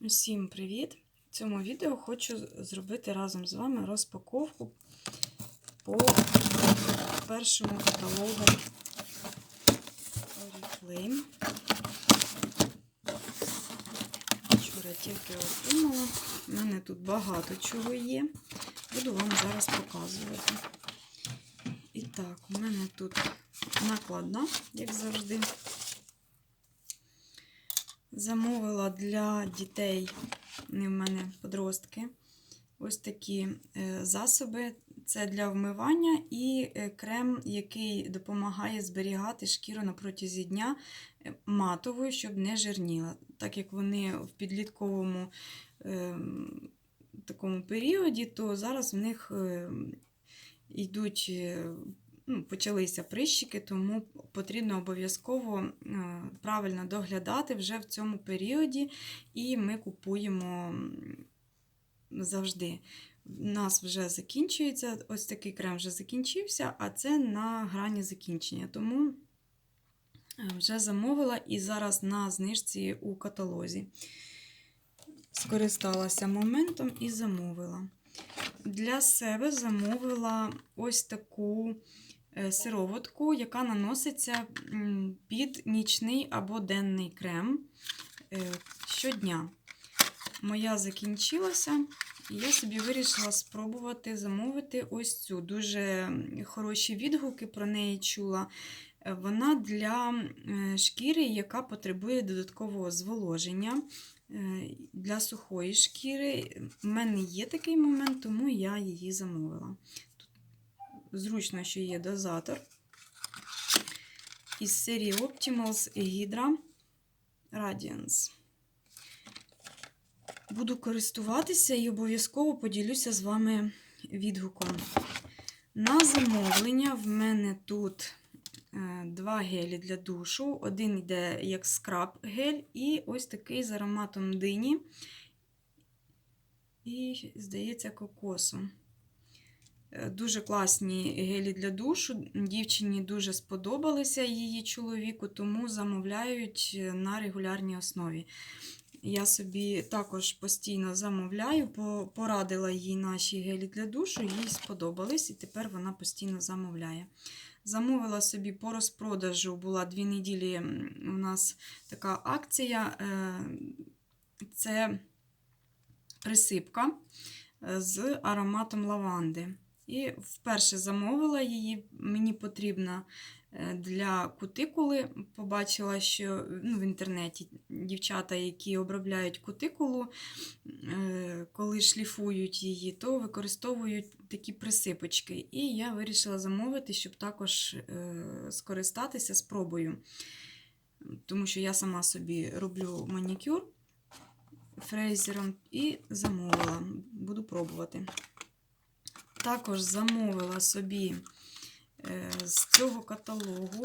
Усім привіт! В цьому відео хочу зробити разом з вами розпаковку по першому каталогу Oriflame. Вчора тільки отримала. У мене тут багато чого є. Буду вам зараз показувати. І так, у мене тут накладна, як завжди. Замовила для дітей, не в мене подростки, ось такі е, засоби. Це для вмивання і е, крем, який допомагає зберігати шкіру на протязі дня е, матовою, щоб не жирніла. Так як вони в підлітковому е, такому періоді, то зараз в них йдуть. Ну, почалися прищики, тому потрібно обов'язково е, правильно доглядати вже в цьому періоді, і ми купуємо завжди. У нас вже закінчується, ось такий крем вже закінчився, а це на грані закінчення. Тому е, вже замовила і зараз на знижці у каталозі. Скористалася моментом і замовила. Для себе замовила ось таку сироватку, яка наноситься під нічний або денний крем е, щодня. Моя закінчилася, і я собі вирішила спробувати замовити ось цю. Дуже хороші відгуки про неї чула. Е, Вона для е, шкіри, яка потребує додаткового зволоження. Е, Для сухої шкіри У мене є такий момент, тому я її замовила. Зручно, що є дозатор. Із серії Optimals Hydra Radiance. Буду користуватися і обов'язково поділюся з вами відгуком. На замовлення в мене тут е, два гелі для душу. Один йде як скраб гель, і ось такий з ароматом дині. І, здається, кокосу. Е, Дуже класні гелі для душу. Дівчині дуже сподобалися її чоловіку, тому замовляють на регулярній основі. Я собі також постійно замовляю, порадила їй наші гелі для душу, їй сподобались, і тепер вона постійно замовляє. Замовила собі по розпродажу, була дві неділі у нас така акція. е, Це присипка е, з ароматом лаванди. І вперше замовила її. Мені потрібна е, для кутикули. Побачила, що ну, в інтернеті дівчата, які обробляють кутикулу, е, коли шліфують її, то використовують такі присипочки. І я вирішила замовити, щоб також е, скористатися спробою. Тому що я сама собі роблю манікюр фрезером і замовила. Буду пробувати. Також замовила собі е, з цього каталогу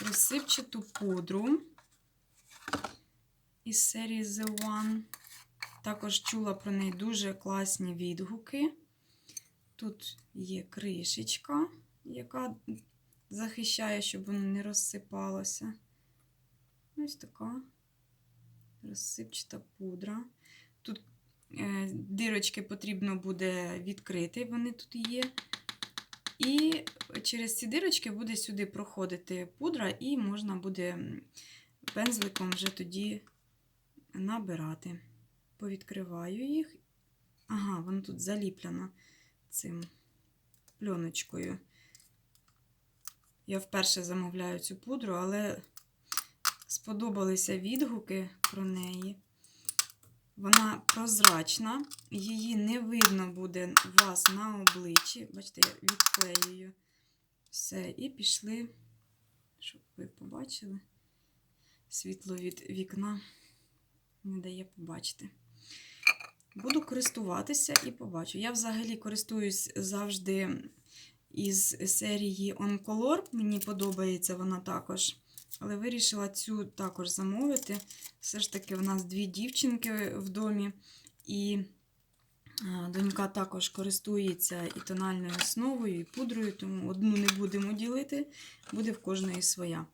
розсипчату пудру із серії The One. Також чула про неї дуже класні відгуки. Тут є кришечка, яка захищає, щоб воно не розсипалося. Ось така розсипчата пудра. Е, дирочки потрібно буде відкрити, вони тут є. І через ці дирочки буде сюди проходити пудра, і можна буде пензликом вже тоді набирати. Повідкриваю їх. Ага, воно тут заліплено цим пленочкою. Я вперше замовляю цю пудру, але сподобалися відгуки про неї. Вона прозрачна, її не видно буде у вас на обличчі. Бачите, я відклеюю все. І пішли, щоб ви побачили. Світло від вікна не дає побачити. Буду користуватися і побачу. Я взагалі користуюсь завжди із серії Oncolor. Мені подобається вона також. Але вирішила цю також замовити. Все ж таки, в нас дві дівчинки в домі, і донька також користується і тональною основою, і пудрою, тому одну не будемо ділити, буде в кожної своя.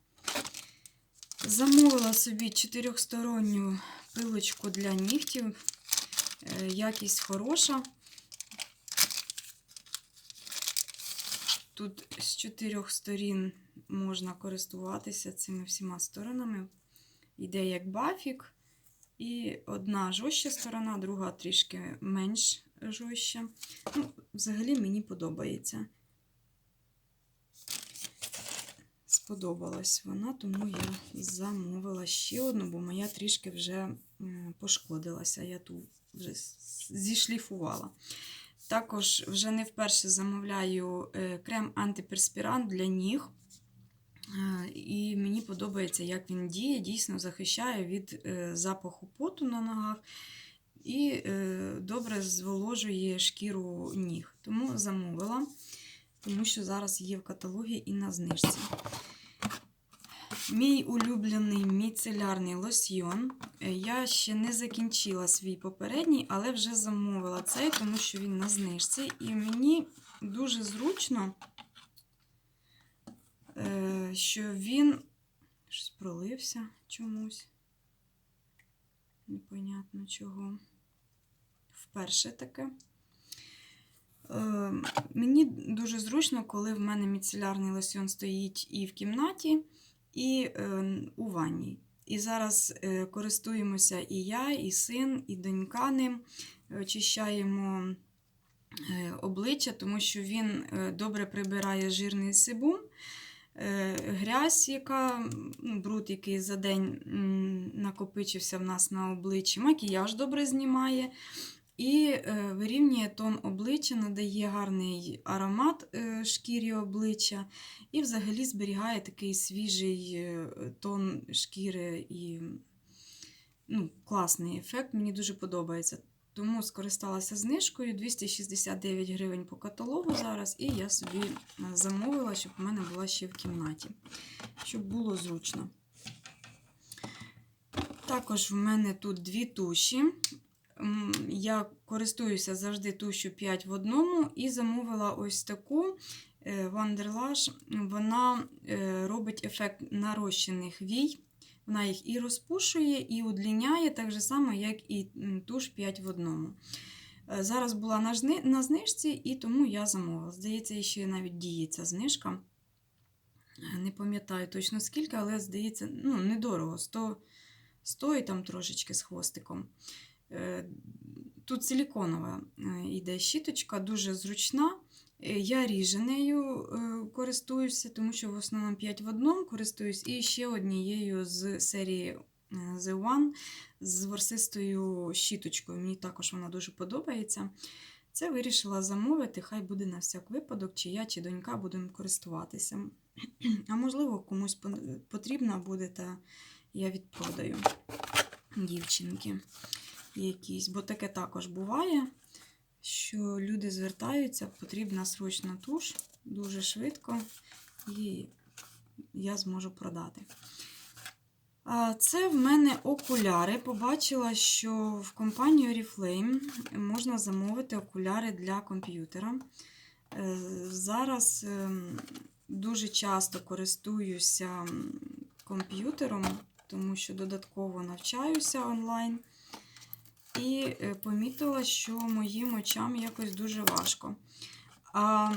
Замовила собі чотирьохсторонню пилочку для нігтів. Е, Якість хороша. Тут з чотирьох сторін можна користуватися цими всіма сторонами. Йде як бафік. І одна жорстча сторона, друга трішки менш жорстча. Ну, взагалі мені подобається. Сподобалась вона, тому я замовила ще одну, бо моя трішки вже пошкодилася. Я ту вже зішліфувала. Також вже не вперше замовляю е, крем антиперспірант для ніг. Е, І мені подобається, як він діє, дійсно захищає від е, запаху поту на ногах і добре зволожує шкіру ніг. Тому замовила, тому що зараз є в каталогі і на знижці. Мій улюблений міцелярний лосьйон. Е, Я ще не закінчила свій попередній, але вже замовила цей, тому що він на знижці. І мені дуже зручно, е, що він щось пролився чомусь. Непонятно чого. Вперше таке. Е, Мені дуже зручно, коли в мене міцелярний лосьон стоїть і в кімнаті, і е, у ванні. І зараз е, користуємося і я, і син, і донька ним. Очищаємо е, обличчя, тому що він е, добре прибирає жирний себум, е, грязь, яка, ну, бруд, який за день накопичився в нас на обличчі, макіяж добре знімає. І е, вирівнює тон обличчя, надає гарний аромат е, шкірі обличчя, і взагалі зберігає такий свіжий е, тон шкіри і ну, класний ефект. Мені дуже подобається. Тому скористалася знижкою 269 гривень по каталогу зараз, і я собі замовила, щоб в мене була ще в кімнаті, щоб було зручно. Також в мене тут дві туші. Я користуюся завжди тушю 5 в одному і замовила ось таку Wanderlush. Вона е, робить ефект нарощених вій. Вона їх і розпушує, і удліняє, так же само, як і туш 5 в одному. Е, Зараз була на знижці, і тому я замовила. Здається, ще навіть діє ця знижка. Е, Не пам'ятаю точно скільки, але здається, ну, недорого. 100, 100 і там трошечки з хвостиком. Е, Тут силіконова е, йде щіточка, дуже зручна. Е, Я ріженею е, користуюся, тому що в основному 5 в одному користуюсь, і ще однією з серії е, The One з ворсистою щіточкою. Мені також вона дуже подобається. Це вирішила замовити, хай буде на всяк випадок, чи я, чи донька будемо користуватися. А можливо, комусь потрібна буде, та я відпродаю дівчинки якісь. Бо таке також буває, що люди звертаються, потрібна срочна туш дуже швидко, і я зможу продати. Це в мене окуляри. Побачила, що в компанії Oriflame можна замовити окуляри для комп'ютера. Е, Зараз ем, дуже часто користуюся комп'ютером, тому що додатково навчаюся онлайн. І е, помітила, що моїм очам якось дуже важко. А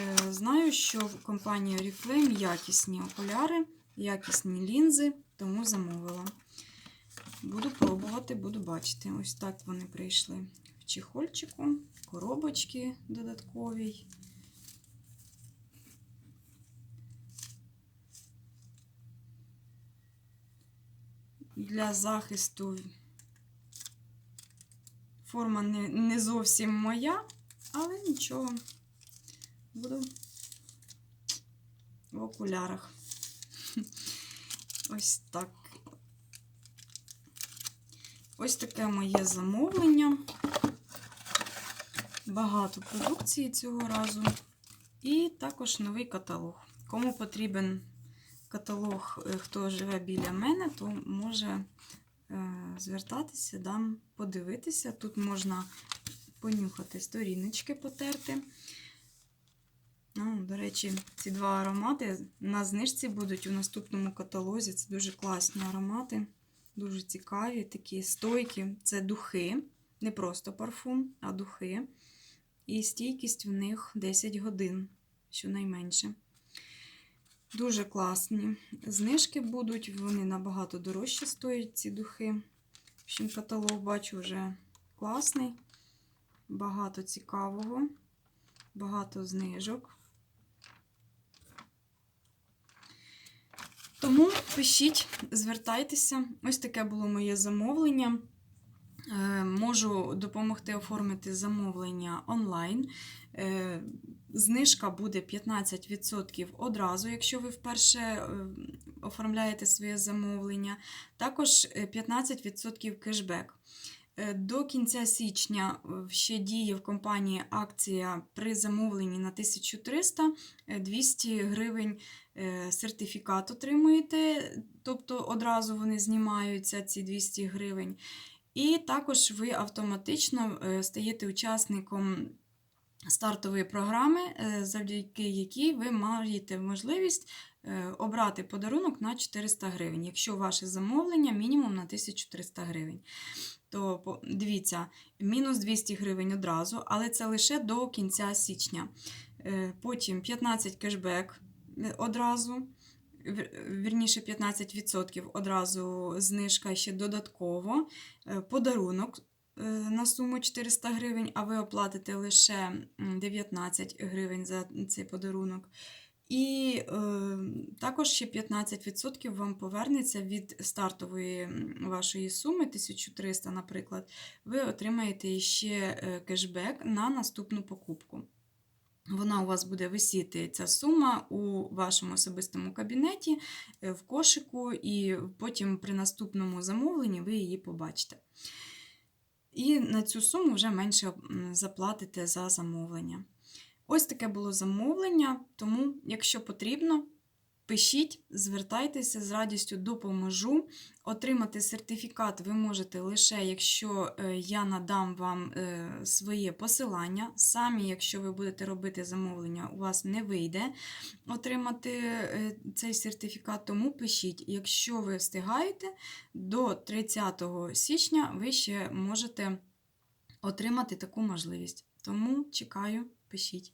е, знаю, що в компанії Oriflame якісні окуляри, якісні лінзи, тому замовила. Буду пробувати, буду бачити. Ось так вони прийшли в чехольчику, коробочки додатковій. Для захисту форма не, не зовсім моя, але нічого. Буду в окулярах. Ось так. Ось таке моє замовлення. Багато продукції цього разу. І також новий каталог. Кому потрібен каталог, е, хто живе біля мене, то може звертатися, дам подивитися. Тут можна понюхати сторіночки, потерти. Ну, до речі, ці два аромати на знижці будуть у наступному каталозі. Це дуже класні аромати. Дуже цікаві, такі стойкі. Це духи, не просто парфум, а духи. І стійкість в них 10 годин, щонайменше. Дуже класні. Знижки будуть, вони набагато дорожче стоять, ці духи. В общем, каталог бачу вже класний, багато цікавого, багато знижок. Тому пишіть, звертайтеся. Ось таке було моє замовлення. Е, Можу допомогти оформити замовлення онлайн. Е, Знижка буде 15% одразу, якщо ви вперше е, оформляєте своє замовлення. Також е, 15% кешбек. До кінця січня ще діє в компанії акція при замовленні на 1300 е, 200 гривень сертифікат отримуєте, тобто одразу вони знімаються, ці 200 гривень. І також ви автоматично е, стаєте учасником стартової програми, е, завдяки якій ви маєте можливість е, обрати подарунок на 400 гривень, якщо ваше замовлення мінімум на 1300 гривень. То дивіться, мінус 200 гривень одразу, але це лише до кінця січня. Потім 15 кешбек одразу. Вір- Вірніше 15% одразу знижка ще додатково. Е, Подарунок е, на суму 400 гривень, а ви оплатите лише 19 гривень за цей подарунок. І е, також ще 15% вам повернеться від стартової вашої суми 1300, наприклад. Ви отримаєте ще е, кешбек на наступну покупку. Вона у вас буде висіти ця сума у вашому особистому кабінеті, е, в кошику, і потім при наступному замовленні ви її побачите. І на цю суму вже менше заплатите за замовлення. Ось таке було замовлення, тому, якщо потрібно, пишіть, звертайтеся, з радістю допоможу. Отримати сертифікат ви можете лише, якщо е, я надам вам е, своє посилання. Самі, якщо ви будете робити замовлення, у вас не вийде отримати е, цей сертифікат, тому пишіть. Якщо ви встигаєте, до 30 січня ви ще можете отримати таку можливість. Тому чекаю, пишіть.